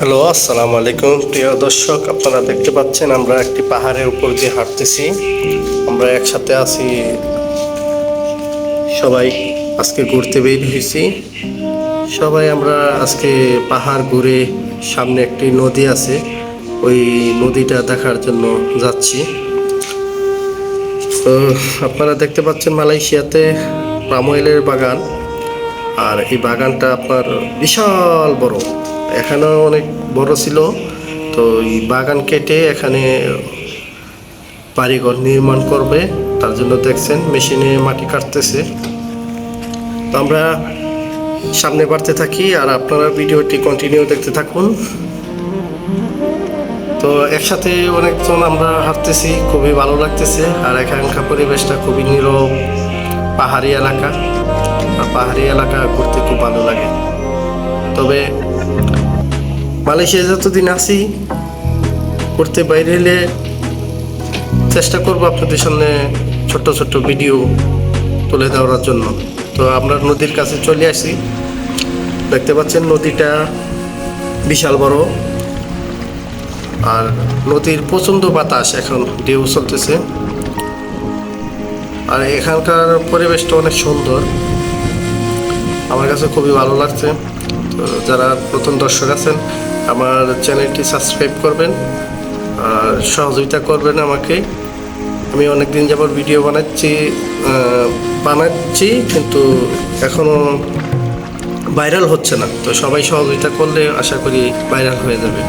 Hello, আসসালামু আলাইকুম। প্রিয় দর্শক, আপনারা দেখতে পাচ্ছেন আমরা একটি পাহাড়ের উপর দিয়ে হাঁটতেছি। আমরা একসাথে আছি। সবাই আজকে ঘুরতে বের হয়েছি। সবাই আমরা আজকে পাহাড় ঘুরে সামনে একটি নদী আছে। ওই নদীটা দেখার জন্য যাচ্ছি। তো আপনারা দেখতে পাচ্ছেন মালয়েশিয়াতে পামোয়েলের বাগান। আর এই বাগানটা আপনার বিশাল বড়। এখানেও অনেক বড় ছিল। তো এই বাগান কেটে এখানে বাড়িঘর নির্মাণ করবে। তার জন্য দেখছেন মেশিনে মাটি কাটতেছে। তো আমরা সামনে বাড়তে থাকি আর আপনারা ভিডিওটি কন্টিনিউ দেখতে থাকুন। তো একসাথে অনেকজন আমরা হাঁটতেছি, খুবই ভালো লাগতেছে। আর এখানকার পরিবেশটা খুবই নীরব, পাহাড়ি এলাকা। পাহাড়ি এলাকা ঘুরতে খুব ভালো লাগে। তবে মালয়েশিয়া যতদিন আছি, ঘুরতে বাইরে এলে চেষ্টা করব আপনাদের সামনে ছোট্ট ছোট্ট ভিডিও তুলে দেওয়ার জন্য। তো আমরা নদীর কাছে চলে আসি। দেখতে পাচ্ছেন নদীটা বিশাল বড়। আর নদীর প্রচণ্ড বাতাস এখন ঢেউ চলতেছে। আর এখানকার পরিবেশটা অনেক সুন্দর। আমার কাছে খুবই ভালো লাগছে। তো যারা প্রথম দর্শক আছেন, আমার চ্যানেলটি সাবস্ক্রাইব করবেন আর সহযোগিতা করবেন আমাকে। আমি অনেক দিন যাবত ভিডিও বানাচ্ছি বানাচ্ছি, কিন্তু এখনও ভাইরাল হচ্ছে না। তো সবাই সহযোগিতা করলে আশা করি ভাইরাল হয়ে যাবে।